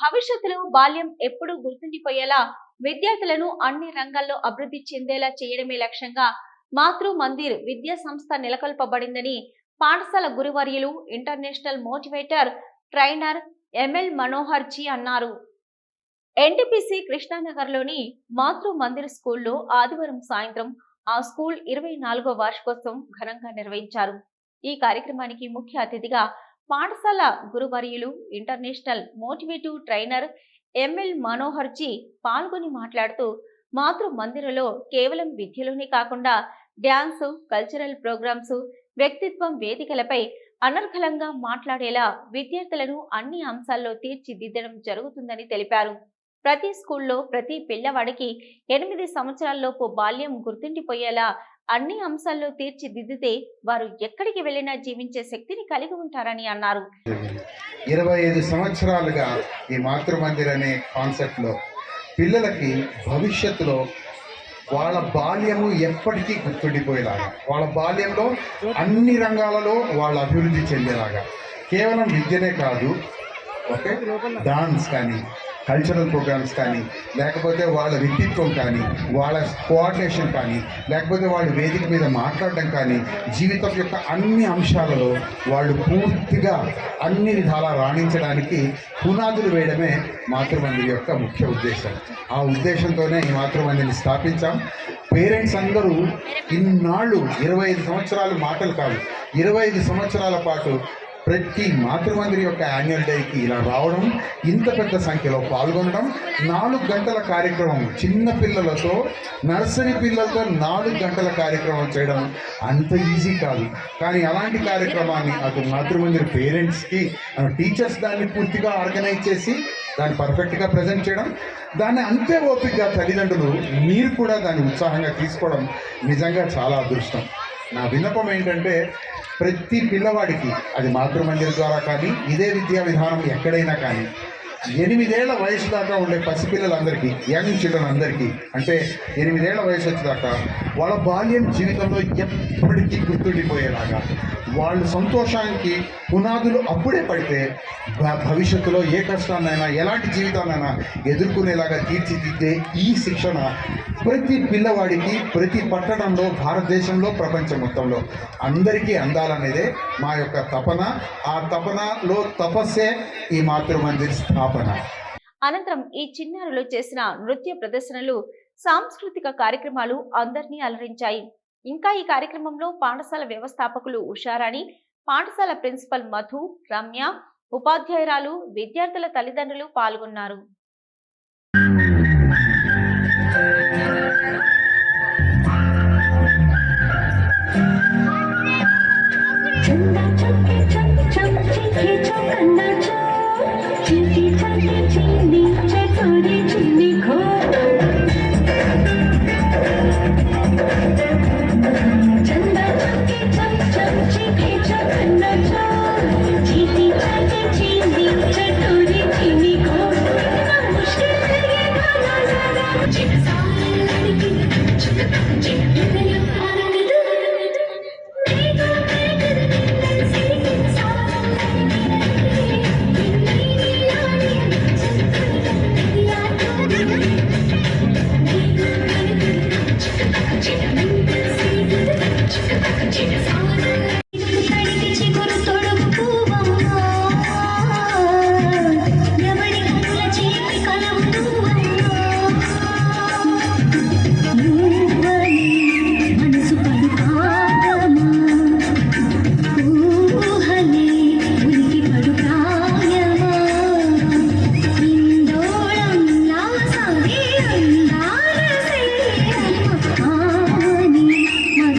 భవిష్యత్తులో బాల్యం ఎప్పుడూ గుర్తుండిపోయేలా విద్యార్థులను అన్ని రంగాల్లో అభివృద్ధి చెందేలా చేయడమే లక్ష్యంగా మాతృ మందిర్ విద్యా సంస్థ నెలకొల్పబడిందని పాఠశాల గురువర్యులు international motivator trainer M L Manohar ji అన్నారు. ఎన్టీపీసీ కృష్ణానగర్లోని మాతృ మందిర్ స్కూల్లో ఆదివారం సాయంత్రం ఆ స్కూల్ ఇరవై నాలుగో వార్షికోత్సవం ఘనంగా నిర్వహించారు. ఈ కార్యక్రమానికి ముఖ్య అతిథిగా పాఠశాల గురువర్యులు international motivative trainer M L Manoharji పాల్గొని మాట్లాడుతూ మాతృ మందిరలో కేవలం విద్యలోనే కాకుండా డ్యాన్సు కల్చరల్ ప్రోగ్రామ్స్ వ్యక్తిత్వం వేదికలపై అనర్గళంగా మాట్లాడేలా విద్యార్థులను అన్ని అంశాల్లో తీర్చిదిద్దడం జరుగుతుందని తెలిపారు. ప్రతి స్కూల్లో ప్రతి పిల్లవాడికి ఎనిమిది సంవత్సరాల్లోపు బాల్యం గుర్తుండిపోయేలా అన్ని అంశాల్లో తీర్చిదిద్దితే వారు ఎక్కడికి వెళ్ళినా జీవించే శక్తిని కలిగి ఉంటారని అన్నారు. ఇరవై ఐదు సంవత్సరాలుగా ఈ మాతృమందిర్ అనే కాన్సెప్ట్లో పిల్లలకి భవిష్యత్తులో వాళ్ళ బాల్యము ఎప్పటికీ గుర్తుండిపోయేలాగా వాళ్ళ బాల్యంలో అన్ని రంగాలలో వాళ్ళ అభివృద్ధి చెందేలాగా. కేవలం విద్యనే కాదు ఓకే? డాన్స్ కానీ కల్చరల్ ప్రోగ్రామ్స్ కానీ లేకపోతే వాళ్ళ వ్యక్తిత్వం కానీ వాళ్ళ కోఆర్డినేషన్ కానీ లేకపోతే వాళ్ళు వేదిక మీద మాట్లాడడం కానీ జీవితం యొక్క అన్ని అంశాలలో వాళ్ళు పూర్తిగా అన్ని విధాలా రాణించడానికి పునాదులు వేయడమే మాతృమందిర్ యొక్క ముఖ్య ఉద్దేశం. ఆ ఉద్దేశంతోనే ఈ మాతృమందిని స్థాపించాం. పేరెంట్స్ అందరూ ఇన్నాళ్ళు ఇరవై ఐదు సంవత్సరాలు మాటలు కాదు ఇరవై ఐదు సంవత్సరాల పాటు ప్రతి మాతృమందిరి యొక్క యాన్యువల్ డేకి ఇలా రావడం ఇంత పెద్ద సంఖ్యలో పాల్గొనడం నాలుగు గంటల కార్యక్రమం చిన్న పిల్లలతో నర్సరీ పిల్లలతో నాలుగు గంటల కార్యక్రమం చేయడం అంత ఈజీ కాదు. కానీ అలాంటి కార్యక్రమాన్ని అటు మాతృమందిరి పేరెంట్స్కి టీచర్స్ దాన్ని పూర్తిగా ఆర్గనైజ్ చేసి దాన్ని పర్ఫెక్ట్గా ప్రజెంట్ చేయడం దాన్ని అంతే ఓపికగా తల్లిదండ్రులు మీరు కూడా దాన్ని ఉత్సాహంగా తీసుకోవడం నిజంగా చాలా అదృష్టం. నా విన్నపం ఏంటంటే ప్రతి పిల్లవాడికి అది మాతృమందిర్ ద్వారా కానీ ఇదే విద్యా విధానం ఎక్కడైనా కానీ ఎనిమిదేళ్ళ వయసు దాకా ఉండే పసిపిల్లలందరికీ యంగ్ చిల్డ్రన్ అందరికీ అంటే ఎనిమిదేళ్ళ వయసు వచ్చేదాకా వాళ్ళ బాల్యం జీవితంలో ఎప్పటికీ గుర్తుండిపోయేలాగా వాళ్ళ సంతోషానికి పునాదులు అప్పుడే పడితే భవిష్యత్తులో ఏ కష్టాన్నైనా ఎలాంటి జీవితాన్నైనా ఎదుర్కొనేలాగా తీర్చిదిద్దే ఈ శిక్షణ ప్రతి పిల్లవాడికి ప్రతి పట్టణంలో భారతదేశంలో ప్రపంచం మొత్తంలో అందరికీ అందాలనేదే మా యొక్క తపన. ఆ తపనలో తపస్సే ఈ మాతృమందిర్ స్థాపన. అనంతరం ఈ చిన్నారులు చేసిన నృత్య ప్రదర్శనలు సాంస్కృతిక కార్యక్రమాలు అందరినీ అలరించాయి. ఇంకా ఈ కార్యక్రమంలో పాఠశాల వ్యవస్థాపకులు ఉషారాణి పాఠశాల ప్రిన్సిపల్ మధు రమ్య ఉపాధ్యాయురాలు విద్యార్థుల తల్లిదండ్రులు పాల్గొన్నారు.